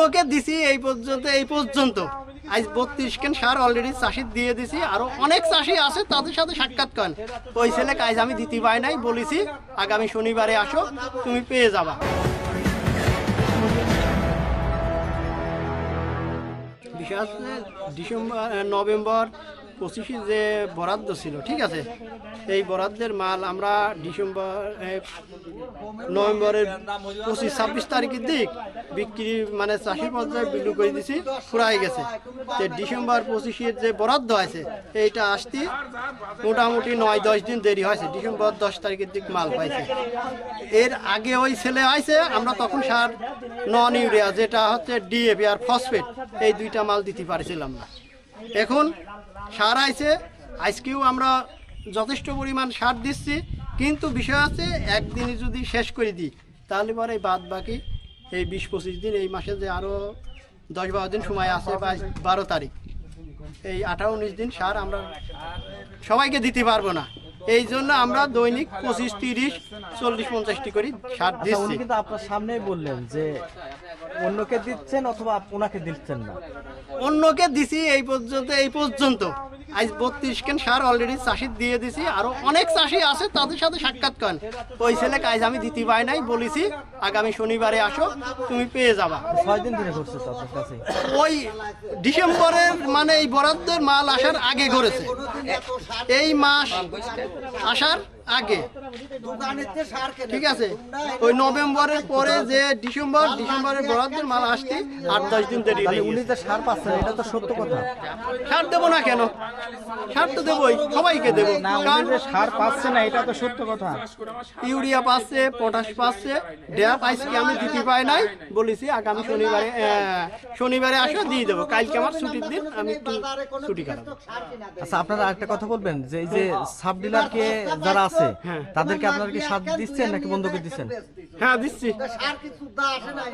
অন্যকে দিছি এই পর্যন্ত এই পর্যন্ত। আজ বত্রিশ কেন সার অলরেডি চাষি দিয়ে দিছি, আরও অনেক চাষি আছে, তাদের সাথে সাক্ষাৎ করেন। ওই ছেলে কাজ আমি দিতে পাই নাই, বলেছি, আগামী শনিবারে আসো, তুমি পেয়ে যাবা। বিশেষ ডিসেম্বর, নভেম্বর পঁচিশে যে বরাদ্দ ছিল, ঠিক আছে? এই বরাদ্দের মাল আমরা ডিসেম্বর নভেম্বরের পঁচিশ, ছাব্বিশ তারিখের দিক বিক্রি মানে চাষি পর্যায়ে বিক্রি করে দিছি, ফুরাই গেছে। তো ডিসেম্বর পঁচিশের যে বরাদ্দ আছে, এইটা আসতে মোটামুটি নয়, দশ দিন দেরি হয়েছে, ডিসেম্বর দশ তারিখের দিক মাল পাইছে। এর আগে ওই ছেলে আইছে, আমরা তখন সার, নন ইউরিয়া, যেটা হচ্ছে ডিএপি আর ফসফেট, এই দুইটা মাল দিতে পারছিলাম না। এখন সার আইছে। আজকেও আমরা যথেষ্ট পরিমাণ সার দিচ্ছি। কিন্তু বিষয় আছে একদিনে যদি শেষ করে দিই, তাহলে পরে বাদ বাকি এই বিশ পঁচিশ দিন, এই মাসে যে আরও দশ বারো দিন সময় আছে, বা বারো তারিখ। এই আঠারো, উনিশ দিন সার আমরা সবাইকে দিতে পারব না। এই জন্য আমরা দৈনিক পঁচিশ তিরিশ চল্লিশ পঞ্চাশটি করে সার আচ্ছা দিচ্ছি। কিন্তু আপনার সামনেই বললেন যে অন্যকে দিচ্ছেন অথবা ওনাকে দিচ্ছেন না। অন্যকে দিছি এই পর্যন্ত এই পর্যন্ত। আজ বত্রিশ কেন সার অলরেডি চাষি দিয়ে দিছি আরও অনেক চাষি আছে তাদের সাথে সাক্ষাৎ করেন। ওই ছেলে কাজ আমি দিতে পাই নাই বলেছি আগামী শনিবারে আসো তুমি পেয়ে যাবা। ছয় দিন ধরে ওই ডিসেম্বরের মানে এই বরাদ্দের মাল আসার আগে করেছে। এই মাস আসার আগে। ঠিক আছে। ওই নভেম্বরের পরে যে ডিসেম্বর ডিসেম্বরের বরাদ্দের মাল আসতে আট দশ দিন দেরি উনি। যে সার পাচ্ছেন এটা তো সত্য কথা। সার দেবো না কেন? সার তো দেবোই সবাইকে দেবো। কারণ সার পাচ্ছে না এটা তো সত্য কথা। ইউরিয়া পাচ্ছে পটাশ পাচ্ছে ড্যাপ আজকে আমি দিতে পাই নাই বলেছি আগামী শনিবারে শনিবারে আসো দিয়ে দেবো। কালকে আমার ছুটির দিন আমি একটু ছুটি কাটাবো। আচ্ছা আপনারা একটা কথা বলবেন যে এই যে সাব ডিলারকে যারা আছে হ্যাঁ। তাদেরকে আপনারা কি সাথ দিচ্ছেন নাকি বন্ধ করে দিচ্ছেন? হ্যাঁ দিচ্ছি। সার কিছু আসে না